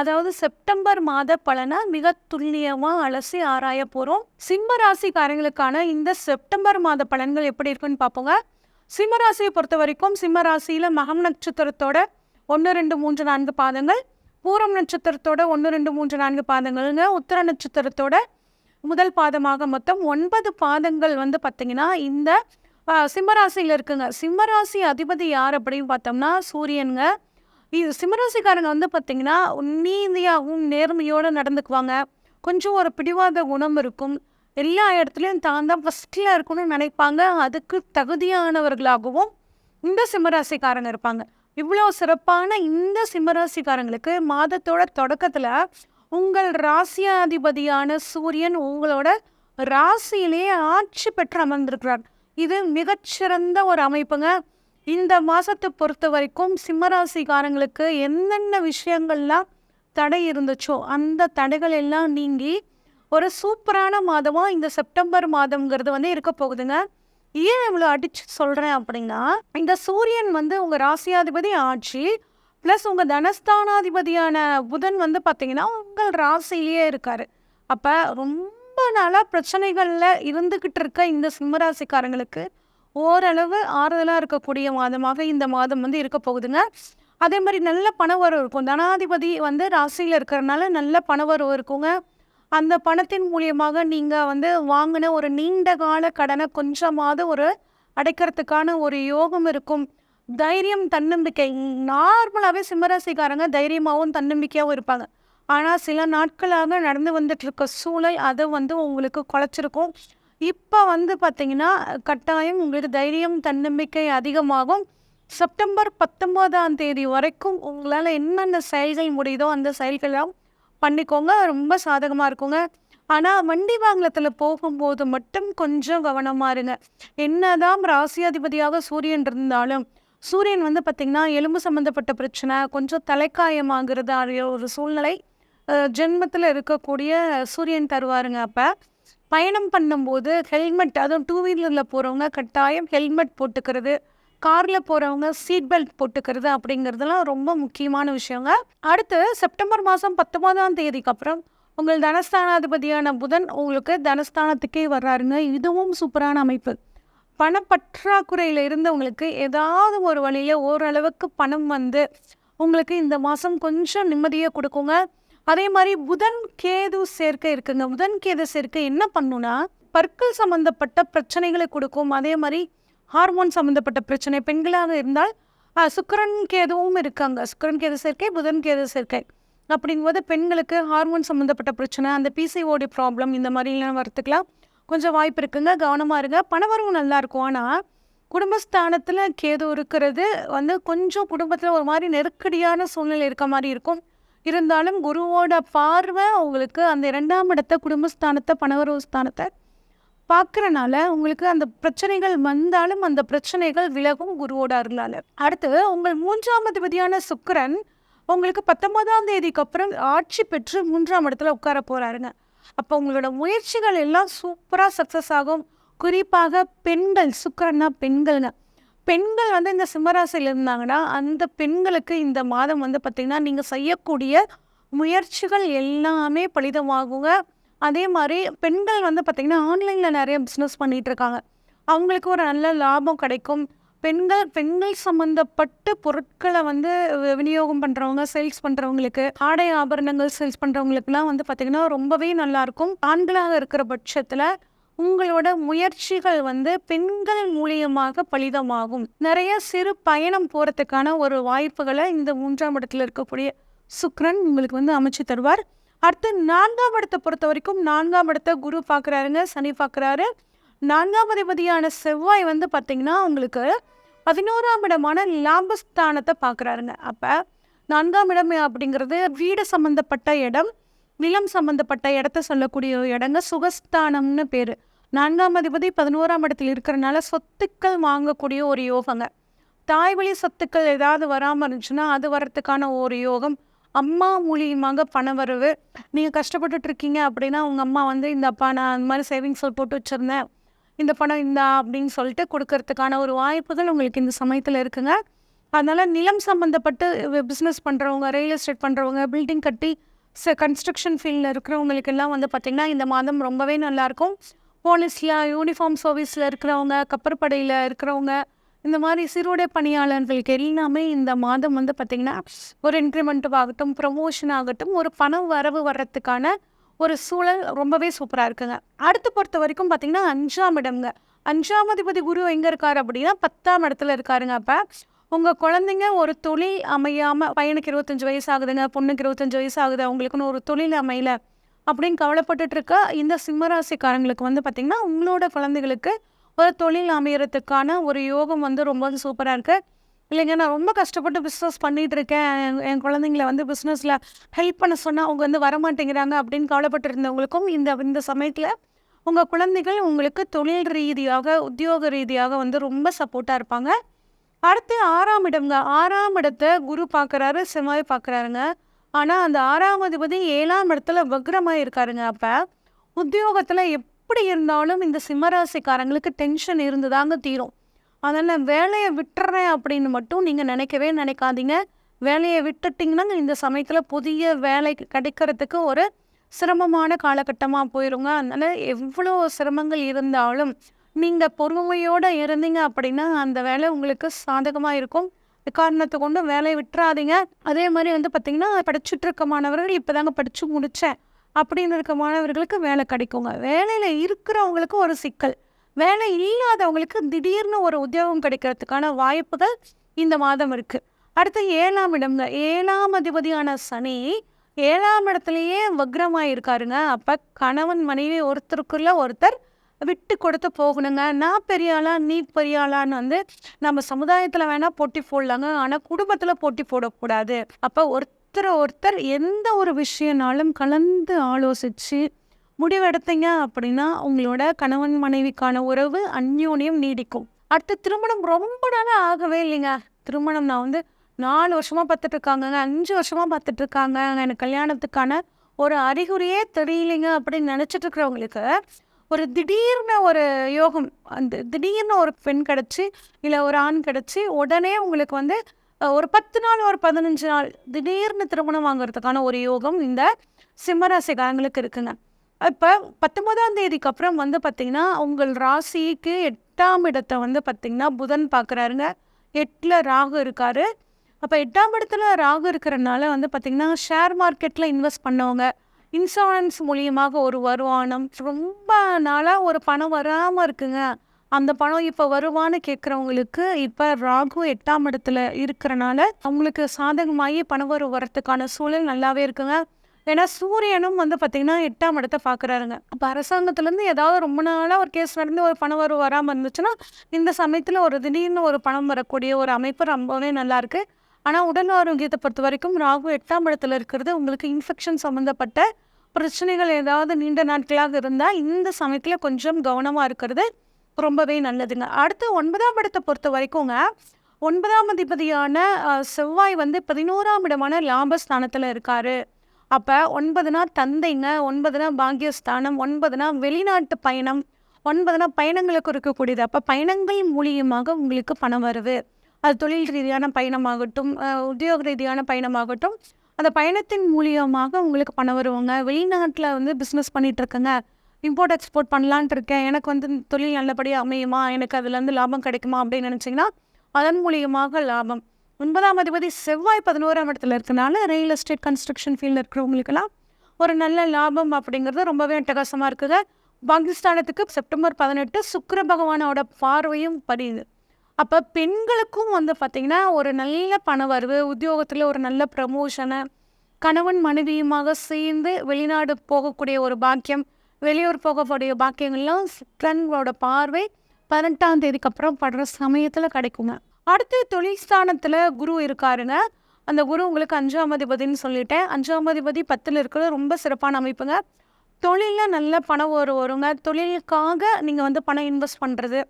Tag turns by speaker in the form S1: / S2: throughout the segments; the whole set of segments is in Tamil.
S1: அதாவது செப்டம்பர் மாத பலனை மிக துல்லியமாக அலசி ஆராய போகிறோம் சிம்ம ராசிக்காரங்களுக்கான இந்த செப்டம்பர் மாத பலன்கள் எப்படி இருக்குன்னு பார்ப்போங்க. சிம்ம ராசியை பொறுத்த வரைக்கும் சிம்ம ராசியில் மகம் நட்சத்திரத்தோட ஒன்று ரெண்டு மூன்று நான்கு பாதங்கள் பூரம் நட்சத்திரத்தோட ஒன்று ரெண்டு மூன்று நான்கு பாதங்கள்ங்க உத்தர நட்சத்திரத்தோட முதல் பாதமாக மொத்தம் ஒன்பது பாதங்கள் வந்து பார்த்திங்கன்னா இந்த சிம்மராசியில் இருக்குங்க. சிம்மராசி அதிபதி யார் அப்படின்னு பார்த்தோம்னா சூரியனுங்க. இது சிம்மராசிக்காரங்க வந்து பார்த்தீங்கன்னா நீதியாகவும் நேர்மையோடு நடந்துக்குவாங்க. கொஞ்சம் ஒரு பிடிவாத குணம் இருக்கும். எல்லா இடத்துலையும் தான் தான் ஃபஸ்ட்டில் இருக்கணும்னு நினைப்பாங்க. அதுக்கு தகுதியானவர்களாகவும் இந்த சிம்மராசிக்காரங்க இருப்பாங்க. இவ்வளோ சிறப்பான இந்த சிம்மராசிக்காரங்களுக்கு மாதத்தோட தொடக்கத்தில் உங்கள் ராசியாதிபதியான சூரியன் உங்களோட ராசியிலேயே ஆட்சி பெற்று அமர்ந்திருக்கிறார். இது மிகச்சிறந்த ஒரு அமைப்புங்க. இந்த மாதத்தை பொறுத்த வரைக்கும் சிம்மராசிக்காரங்களுக்கு என்னென்ன விஷயங்கள்லாம் தடை இருந்துச்சோ அந்த தடைகள் எல்லாம் நீங்கி ஒரு சூப்பரான மாதமாக இந்த செப்டம்பர் மாதம்ங்கிறது வந்து இருக்க போகுதுங்க. ஏன் இவ்வளோ அடிச்சு சொல்கிறேன் அப்படின்னா இந்த சூரியன் வந்து உங்கள் ராசியாதிபதி ஆட்சி ப்ளஸ் உங்கள் தனஸ்தானாதிபதியான புதன் வந்து பார்த்தீங்கன்னா உங்கள் ராசியிலேயே இருக்கார். அப்போ ரொம்ப நாளாக பிரச்சனைகளில் இருந்துக்கிட்டு இருக்க இந்த சிம்மராசிக்காரங்களுக்கு ஓரளவு ஆறுதலாக இருக்கக்கூடிய மாதமாக இந்த மாதம் வந்து இருக்க போகுதுங்க. அதே மாதிரி நல்ல பணவரவு இருக்கும். தனாதிபதி வந்து ராசியில் இருக்கிறனால நல்ல பணவரவு இருக்குங்க. அந்த பணத்தின் மூலியமாக நீங்கள் வந்து வாங்கின ஒரு நீண்ட கால கடனை கொஞ்சமாவது ஒரு அடைக்கிறதுக்கான ஒரு யோகம் இருக்கும். தைரியம் தன்னம்பிக்கை. நார்மலாகவே சிம்மராசிக்காரங்க தைரியமாகவும் தன்னம்பிக்கையாகவும் இருப்பாங்க. ஆனால் சில நாட்களாக நடந்து வந்துட்டு இருக்க சூழல் அதை வந்து உங்களுக்கு குலைச்சிருக்கும். இப்போ வந்து பார்த்திங்கன்னா கட்டாயம் உங்களுக்கு தைரியம் தன்னம்பிக்கை அதிகமாகும். செப்டம்பர் பத்தொம்போதாம் தேதி வரைக்கும் உங்களால் என்னென்ன செயல்கள் முடியுதோ அந்த செயல்கள்லாம் பண்ணிக்கோங்க. ரொம்ப சாதகமாக இருக்குங்க. ஆனால் வண்டி வாங்கலத்தில் போகும்போது மட்டும் கொஞ்சம் கவனமாக இருங்க. என்னதான் ராசியாதிபதியாக சூரியன் இருந்தாலும் சூரியன் வந்து பார்த்திங்கன்னா எலும்பு சம்மந்தப்பட்ட பிரச்சனை கொஞ்சம் தலைக்காயமாகிறது ஒரு சூழ்நிலை ஜென்மத்தில் இருக்கக்கூடிய சூரியன் தருவாருங்க அப்போ. பயணம் பண்ணும்போது ஹெல்மெட் அதுவும் டூ வீலரில் போகிறவங்க கட்டாயம் ஹெல்மெட் போட்டுக்கிறது காரில் போகிறவங்க சீட் பெல்ட் போட்டுக்கிறது அப்படிங்கிறதுலாம் ரொம்ப முக்கியமான விஷயங்க. அடுத்து செப்டம்பர் மாதம் பத்தொன்பதாம் தேதிக்கு அப்புறம் உங்கள் தனஸ்தானாதிபதியான புதன் உங்களுக்கு தனஸ்தானத்துக்கே வர்றாருங்க. இதுவும் சூப்பரான அமைப்பு. பணப்பற்றாக்குறையில் இருந்தவங்களுக்கு ஏதாவது ஒரு வழியில் ஓரளவுக்கு பணம் வந்து உங்களுக்கு இந்த மாதம் கொஞ்சம் நிம்மதியை கொடுக்குங்க. அதே மாதிரி புதன் கேது சேர்க்கை இருக்குங்க. புதன் கேது சேர்க்கை என்ன பண்ணுன்னா பற்கள் சம்மந்தப்பட்ட பிரச்சனைகளை கொடுக்கும். அதே மாதிரி ஹார்மோன் சம்மந்தப்பட்ட பிரச்சனை பெண்களாக இருந்தால் சுக்கரன் கேதுவும் இருக்காங்க. சுக்கரன் கேது சேர்க்கை புதன் கேது சேர்க்கை. அப்படிங்கும்போது பெண்களுக்கு ஹார்மோன் சம்மந்தப்பட்ட பிரச்சனை அந்த பிசிஓடி ப்ராப்ளம் இந்த மாதிரிலாம் வரத்துக்குலாம் கொஞ்சம் வாய்ப்பு இருக்குங்க. கவனமாக இருங்க. பணவரவு நல்லாயிருக்கும் ஆனால் குடும்பஸ்தானத்தில் கேது இருக்கிறது வந்து கொஞ்சம் குடும்பத்தில் ஒரு மாதிரி நெருக்கடியான சூழ்நிலை இருக்க மாதிரி இருக்கும். இருந்தாலும் குருவோட பார்வை உங்களுக்கு அந்த இரண்டாம் இடத்த குடும்பஸ்தானத்தை பணவரவு ஸ்தானத்தை பார்க்குறனால உங்களுக்கு அந்த பிரச்சனைகள் வந்தாலும் அந்த பிரச்சனைகள் விலகும் குருவோட அருளால். அடுத்து உங்கள் மூன்றாம் அதிபதியான சுக்கரன் உங்களுக்கு பத்தொன்பதாம் தேதிக்கு அப்புறம் ஆட்சி பெற்று மூன்றாம் இடத்துல உட்கார போகிறாருங்க அப்போ உங்களோட முயற்சிகள் எல்லாம் சூப்பராக சக்ஸஸ் ஆகும். குறிப்பாக பெண்கள் சுக்கரன்னா பெண்கள்ங்க. பெண்கள் வந்து இந்த சிம்மராசியில் இருந்தாங்கன்னா அந்த பெண்களுக்கு இந்த மாதம் வந்து பார்த்திங்கன்னா நீங்கள் செய்யக்கூடிய முயற்சிகள் எல்லாமே பலிதமாகுங்க. அதே மாதிரி பெண்கள் வந்து பார்த்திங்கன்னா ஆன்லைனில் நிறைய பிஸ்னஸ் பண்ணிகிட்டு இருக்காங்க அவங்களுக்கு ஒரு நல்ல லாபம் கிடைக்கும். பெண்கள் பெண்கள் சம்மந்தப்பட்ட பொருட்களை வந்து விநியோகம் பண்ணுறவங்க சேல்ஸ் பண்ணுறவங்களுக்கு ஆடை ஆபரணங்கள் சேல்ஸ் பண்ணுறவங்களுக்குலாம் வந்து பார்த்திங்கன்னா ரொம்பவே நல்லாயிருக்கும் ஆண்களாக இருக்கிற பட்சத்தில் உங்களோட முயற்சிகள் வந்து பெண்கள் மூலியமாக பலிதமாகும். நிறைய சிறு பயணம் போகிறதுக்கான ஒரு வாய்ப்புகளை இந்த மூன்றாம் இடத்துல இருக்கக்கூடிய சுக்ரன் உங்களுக்கு வந்து அமைச்சு தருவார். அடுத்து நான்காம் இடத்தை பொறுத்த வரைக்கும் நான்காம் இடத்தை குரு பார்க்குறாருங்க சனி பார்க்குறாரு நான்காம் அதிபதியான செவ்வாய் வந்து பார்த்திங்கன்னா உங்களுக்கு பதினோராம் இடமான லாபஸ்தானத்தை பார்க்குறாருங்க அப்போ நான்காம் இடம் அப்படிங்கிறது வீடு சம்மந்தப்பட்ட இடம். நிலம் சம்மந்தப்பட்ட இடத்த சொல்லக்கூடிய இடங்க சுகஸ்தானம்னு பேர். நான்காம் அதிபதி பதினோராம் இடத்தில் இருக்கிறனால சொத்துக்கள் வாங்கக்கூடிய ஒரு யோகங்க. தாய் வழி சொத்துக்கள் ஏதாவது வராமல் இருந்துச்சுன்னா அது வர்றதுக்கான ஒரு யோகம். அம்மா மூலியமாக பணவரவு நீங்கள் கஷ்டப்பட்டுட்டு இருக்கீங்க அப்படின்னா உங்கள் அம்மா வந்து இந்த அப்பா நான் அந்த மாதிரி சேவிங்ஸில் போட்டு வச்சுருந்தேன். இந்த பணம் இந்தா அப்படின்னு சொல்லிட்டு கொடுக்கறதுக்கான ஒரு வாய்ப்புகள் உங்களுக்கு இந்த சமயத்தில் இருக்குங்க. அதனால் நிலம் சம்மந்தப்பட்டு பிஸ்னஸ் பண்ணுறவங்க ரியல் எஸ்டேட் பண்ணுறவங்க பில்டிங் கட்டி கன்ஸ்ட்ரக்ஷன் ஃபீல்டில் இருக்கிறவங்களுக்கு எல்லாம் வந்து பார்த்திங்கன்னா இந்த மாதம் ரொம்பவே நல்லாயிருக்கும். போலீஸில் யூனிஃபார்ம் சர்வீஸில் இருக்கிறவங்க கப்பற்படையில் இருக்கிறவங்க இந்த மாதிரி சிறுவடை பணியாளர்களுக்கு எல்லாமே இந்த மாதம் வந்து பார்த்திங்கன்னா ஒரு இன்க்ரிமெண்ட் ஆகட்டும் ப்ரமோஷன் ஆகட்டும் ஒரு பணம் வரவு வர்றதுக்கான ஒரு சூழல் ரொம்பவே சூப்பராக இருக்குங்க. அடுத்து பொறுத்த வரைக்கும் பார்த்திங்கன்னா அஞ்சாம் இடம்ங்க. அஞ்சாம் அதிபதி குரு எங்கே இருக்கார் அப்படின்னா பத்தாம் இடத்துல இருக்காருங்க அப்போ. உங்கள் குழந்தைங்க ஒரு தொழில் அமையாமல் பையனுக்கு இருபத்தஞ்சி வயசு ஆகுதுங்க பொண்ணுக்கு இருபத்தஞ்சி வயசு ஆகுது அவங்களுக்குன்னு ஒரு தொழில் அமையல அப்படின்னு கவலைப்பட்டுட்டு இருக்க இந்த சிம்மராசிக்காரங்களுக்கு வந்து பார்த்திங்கன்னா உங்களோட குழந்தைகளுக்கு ஒரு தொழில் அமையறதுக்கான ஒரு யோகம் வந்து ரொம்ப சூப்பராக இருக்குது இல்லைங்க நான் ரொம்ப கஷ்டப்பட்டு பிஸ்னஸ் பண்ணிகிட்ருக்கேன் இருக்கேன் என்- என் குழந்தைங்கள வந்து பிஸ்னஸில் ஹெல்ப் பண்ண சொன்னால் அவங்க வந்து வரமாட்டேங்கிறாங்க அப்படின்னு கவலைப்பட்டு இருந்தவங்களுக்கும் இந்த இந்த சமயத்தில் உங்கள் குழந்தைகள் உங்களுக்கு தொழில் ரீதியாக உத்தியோக ரீதியாக வந்து ரொம்ப சப்போர்ட்டாக இருப்பாங்க. அடுத்து ஆறாம் இடம்ங்க. ஆறாம் இடத்தை குரு பார்க்குறாரு செவ்வாய் பார்க்குறாருங்க. ஆனால் அந்த ஆறாம் அதிபதி ஏழாம் இடத்துல வக்ரமாக இருக்காருங்க அப்போ. உத்தியோகத்தில் எப்படி இருந்தாலும் இந்த சிம்மராசிக்காரங்களுக்கு டென்ஷன் இருந்துதாங்க தீரும். அதனால் வேலையை விட்டுறேன் அப்படின்னு மட்டும் நீங்கள் நினைக்கவே நினைக்காதீங்க. வேலையை விட்டுட்டிங்கன்னா இந்த சமயத்தில் புதிய வேலை கிடைக்கிறதுக்கு ஒரு சிரமமான காலகட்டமாக போயிருங்க. அதனால் எவ்வளோ சிரமங்கள் இருந்தாலும் நீங்கள் பொறுமையோடு இருந்தீங்க அப்படின்னா அந்த வேலை உங்களுக்கு சாதகமாக இருக்கும். காரணத்தை கொண்டு வேலையை விட்டுறாதீங்க. அதே மாதிரி வந்து பார்த்திங்கன்னா படிச்சுட்டு இருக்க மாணவர்கள் இப்போ தாங்க படித்து முடித்தேன் அப்படின்னு இருக்க மாணவர்களுக்கு வேலை கிடைக்குங்க. வேலையில் இருக்கிறவங்களுக்கு ஒரு சிக்கல். வேலை இல்லாதவங்களுக்கு திடீர்னு ஒரு உத்தியோகம் கிடைக்கிறதுக்கான வாய்ப்புகள் இந்த மாதம் இருக்குது அடுத்து ஏழாம் இடம்ங்க. ஏழாம் அதிபதியான சனி ஏழாம் இடத்துலையே வக்ரமாக இருக்காருங்க அப்போ கணவன் மனைவி ஒருத்தருக்குள்ள ஒருத்தர் விட்டு கொடுத்து போகணுங்க. நான் பெரிய ஆளா நீ பெரிய ஆளான்னு வந்து நம்ம சமுதாயத்தில் வேணால் போட்டி போடலாங்க. ஆனால் குடும்பத்தில் போட்டி போடக்கூடாது. அப்போ ஒருத்தர் ஒருத்தர் எந்த ஒரு விஷயனாலும் கலந்து ஆலோசித்து முடிவெடுத்தீங்க அப்படின்னா உங்களோட கணவன் மனைவிக்கான உறவு அந்யோன்யம் நீடிக்கும். அடுத்து திருமணம் ரொம்ப நாளாக ஆகவே இல்லைங்க. திருமணம் நான் வந்து நாலு வருஷமாக பார்த்துட்டு இருக்காங்கங்க. அஞ்சு வருஷமாக பார்த்துட்டு இருக்காங்க எனக்கு கல்யாணத்துக்கான ஒரு அறிகுறியே தெரியலைங்க அப்படின்னு நினச்சிட்டு இருக்கிறவங்களுக்கு ஒரு திடீர்னு ஒரு யோகம் அந்த திடீர்னு ஒரு பெண் கிடச்சி இல்லை ஒரு ஆண் கிடச்சி உடனே உங்களுக்கு வந்து ஒரு பத்து நாள் ஒரு பதினஞ்சு நாள் திடீர்னு திருமணம் வாங்குறதுக்கான ஒரு யோகம் இந்த சிம்மராசிக்காரங்களுக்கு இருக்குங்க. இப்போ பத்தொன்பதாம் தேதிக்கு அப்புறம் வந்து பார்த்திங்கன்னா உங்கள் ராசிக்கு எட்டாம் இடத்தை வந்து பார்த்திங்கன்னா புதன் பார்க்குறாருங்க எட்டில் ராகு இருக்கார். அப்போ எட்டாம் இடத்துல ராகு இருக்கிறனால வந்து பார்த்திங்கன்னா ஷேர் மார்க்கெட்டில் இன்வெஸ்ட் பண்ணவங்க இன்சூரன்ஸ் மூலியமாக ஒரு வருமானம். ரொம்ப நாளாக ஒரு பணம் வராமல் இருக்குங்க. அந்த பணம் இப்போ வருவான்னு கேட்குறவங்களுக்கு இப்போ ராகு எட்டாம் இடத்துல இருக்கிறனால அவங்களுக்கு சாதகமாகி பணம் வரும் வரத்துக்கான சூழல் நல்லாவே இருக்குங்க. ஏன்னா சூரியனும் வந்து பார்த்திங்கன்னா எட்டாம் இடத்த பார்க்குறாருங்க அப்போ அரசாங்கத்துலேருந்து ஏதாவது ரொம்ப நாளாக ஒரு கேஸ் நடந்து ஒரு பணம் வரும் வராமல் இருந்துச்சுன்னா இந்த சமயத்தில் ஒரு திடீர்னு ஒரு பணம் வரக்கூடிய ஒரு அமைப்பு ரொம்பவே நல்லாயிருக்கு ஆனால் உடல் ஆரோக்கியத்தை பொறுத்த வரைக்கும் ராகு எட்டாம் இடத்துல இருக்கிறது உங்களுக்கு இன்ஃபெக்ஷன் சம்மந்தப்பட்ட பிரச்சனைகள் ஏதாவது நீண்ட நாட்களாக இருந்தால் இந்த சமயத்தில் கொஞ்சம் கவனமாக இருக்கிறது ரொம்பவே நல்லதுங்க. அடுத்து ஒன்பதாம் இடத்தை பொறுத்த வரைக்குங்க ஒன்பதாம் அதிபதியான செவ்வாய் வந்து பதினோராம் இடமான லாபஸ்தானத்தில் இருக்கார். அப்போ ஒன்பதுனா தந்தைங்க ஒன்பதுனா பாக்கியஸ்தானம் ஒன்பதுனா வெளிநாட்டு பயணம் ஒன்பதுனா பயணங்களுக்கு இருக்கக்கூடியது. அப்போ பயணங்கள் மூலியமாக உங்களுக்கு பணம் வருது. அது தொழில் ரீதியான பயணமாகட்டும் உத்தியோக ரீதியான பயணமாகட்டும் அந்த பயணத்தின் மூலியமாக உங்களுக்கு பணம் வருவாங்க வெளிநாட்டில் வந்து பிஸ்னஸ் பண்ணிகிட்ருக்கேங்க இம்போர்ட் எக்ஸ்போர்ட் பண்ணலான்ட்டு இருக்கேன் எனக்கு வந்து இந்த தொழில் நல்லபடியாக அமையுமா? எனக்கு அதுலேருந்து லாபம் கிடைக்குமா? அப்படின்னு நினச்சிங்கன்னா அதன் மூலியமாக லாபம். ஒன்பதாம் அதிபதி செவ்வாய் பதினோராம் இடத்துல இருக்கனால ரியல் எஸ்டேட் கன்ஸ்ட்ரக்ஷன் ஃபீல்டில் இருக்கிறவங்களுக்கெல்லாம் ஒரு நல்ல லாபம் அப்படிங்கிறது ரொம்பவே அட்டகாசமாக இருக்குது பாகிஸ்தானத்துக்கு செப்டம்பர் பதினெட்டு சுக்கிர பகவானோட பார்வையும் படியுது அப்போ பெண்களுக்கும் வந்து பார்த்திங்கன்னா ஒரு நல்ல பணவரவு உத்தியோகத்தில் ஒரு நல்ல ப்ரமோஷனை கணவன் மனைவியுமாக சேர்ந்து வெளிநாடு போகக்கூடிய ஒரு பாக்கியம் வெளியூர் போகக்கூடிய பாக்கியங்கள்லாம் சுக்கரனோட பார்வை பதினெட்டாம் தேதிக்கு அப்புறம் படுற சமயத்தில் கிடைக்குங்க. அடுத்து தொழில் ஸ்தானத்தில் குரு இருக்காருங்க. அந்த குரு உங்களுக்கு அஞ்சாம் அதிபதின்னு சொல்லிட்டேன். அஞ்சாம் அதிபதி பத்தில் இருக்கிறது ரொம்ப சிறப்பான அமைப்புங்க. தொழிலில் நல்ல பணம் வரும் வருங்க. தொழிலுக்காக நீங்கள் வந்து பணம் இன்வெஸ்ட் பண்ணுறது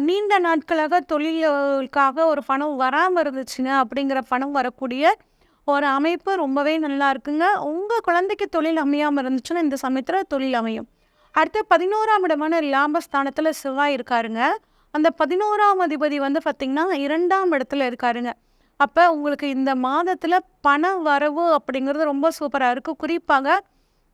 S1: நீண்ட நாட்களாக தொழிலுக்காக ஒரு பணம் வராமல் இருந்துச்சுங்க. அப்படிங்கிற பணம் வரக்கூடிய ஒரு அமைப்பு ரொம்பவே நல்லா இருக்குங்க. உங்கள் குழந்தைக்கு தொழில் அமையாமல் இருந்துச்சுன்னா இந்த சமயத்தில் தொழில் அமையும். அடுத்து பதினோராம் இடமான லாபஸ்தானத்தில் செவ்வாய் இருக்காருங்க. அந்த பதினோராம் அதிபதி வந்து பார்த்திங்கன்னா இரண்டாம் இடத்துல இருக்காருங்க. அப்போ உங்களுக்கு இந்த மாதத்தில் பண வரவு அப்படிங்கிறது ரொம்ப சூப்பராக இருக்குது குறிப்பாக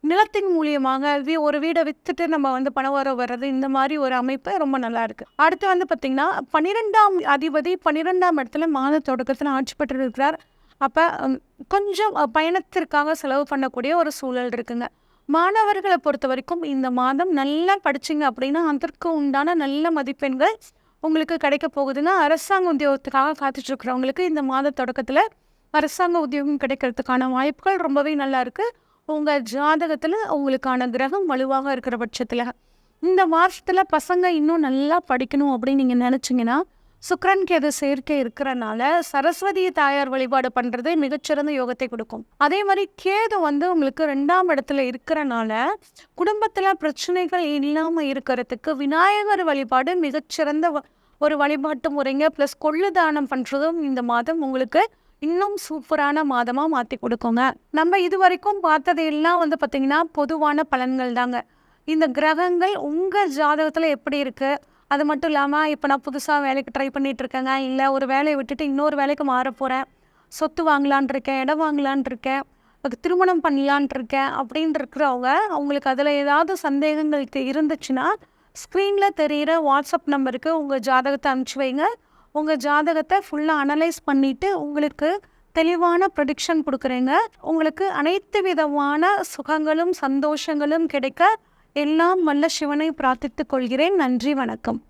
S1: நிலத்தின் மூலியமாக வீ ஒரு வீடை விற்றுட்டு நம்ம வந்து பணம் வர வர்றது இந்த மாதிரி ஒரு அமைப்பு ரொம்ப நல்லா இருக்கு. அடுத்து வந்து பார்த்திங்கன்னா பன்னிரெண்டாம் அதிபதி பன்னிரெண்டாம் இடத்துல மாத தொடக்கத்தில் ஆட்சி பெற்று இருக்கிறார் அப்போ கொஞ்சம் பயணத்திற்காக செலவு பண்ணக்கூடிய ஒரு சூழல் இருக்குங்க. மாணவர்களை பொறுத்த வரைக்கும் இந்த மாதம் நல்லா படிச்சிங்க அப்படின்னா அதற்கு உண்டான நல்ல மதிப்பெண்கள் உங்களுக்கு கிடைக்க போகுதுங்க அரசாங்க உத்தியோகத்துக்காக காத்துட்டுருக்குறவங்களுக்கு இந்த மாத தொடக்கத்தில் அரசாங்க உத்தியோகம் கிடைக்கிறதுக்கான வாய்ப்புகள் ரொம்பவே நல்லா இருக்குது உங்கள் ஜாதகத்தில் உங்களுக்கான கிரகம் வலுவாக இருக்கிற பட்சத்தில் இந்த வருஷத்தில் பசங்க இன்னும் நல்லா படிக்கணும் அப்படின்னு நீங்கள் நினச்சிங்கன்னா சுக்ரன் கேது சேர்க்கை இருக்கிறனால சரஸ்வதி தாயார் வழிபாடு பண்ணுறது மிகச்சிறந்த யோகத்தை கொடுக்கும். அதே மாதிரி கேது வந்து உங்களுக்கு ரெண்டாம் இடத்துல இருக்கிறனால குடும்பத்தில் பிரச்சனைகள் இல்லாமல் இருக்கிறதுக்கு விநாயகர் வழிபாடு மிகச்சிறந்த ஒரு வழிபாட்டு முறைங்க ப்ளஸ் கொள்ளு தானம் பண்ணுறதும் இந்த மாதம் உங்களுக்கு இன்னும் சூப்பரான மாதமாக மாற்றி கொடுக்குங்க. நம்ம இது வரைக்கும் பார்த்தது எல்லாம் வந்து பார்த்திங்கன்னா பொதுவான பலன்கள் தாங்க. இந்த கிரகங்கள் உங்கள் ஜாதகத்தில் எப்படி இருக்குது அது மட்டும் இல்லாமல் இப்போ நான் புதுசாக வேலைக்கு ட்ரை பண்ணிகிட்டு இருக்கேங்க. இல்லை ஒரு வேலையை விட்டுட்டு இன்னொரு வேலைக்கு மாற போகிறேன் சொத்து வாங்கலான் இருக்கேன் இடம் வாங்கலான் இருக்கேன். அதுக்கு திருமணம் பண்ணலான் இருக்கேன் அப்படின்னு இருக்கிறவங்க அவங்களுக்கு அதில் ஏதாவது சந்தேகங்களுக்கு இருந்துச்சுன்னா ஸ்க்ரீனில் தெரிகிற வாட்ஸ்அப் நம்பருக்கு உங்கள் ஜாதகத்தை அனுப்பிச்சி வைங்க. உங்கள் ஜாதகத்தை ஃபுல்லாக அனலைஸ் பண்ணிவிட்டு உங்களுக்கு தெளிவான ப்ரொடிக்ஷன் கொடுக்குறேங்க. உங்களுக்கு அனைத்து விதமான சுகங்களும் சந்தோஷங்களும் கிடைக்க எல்லாம் வல்ல சிவனை பிரார்த்தித்துக் கொள்கிறேன். நன்றி வணக்கம்.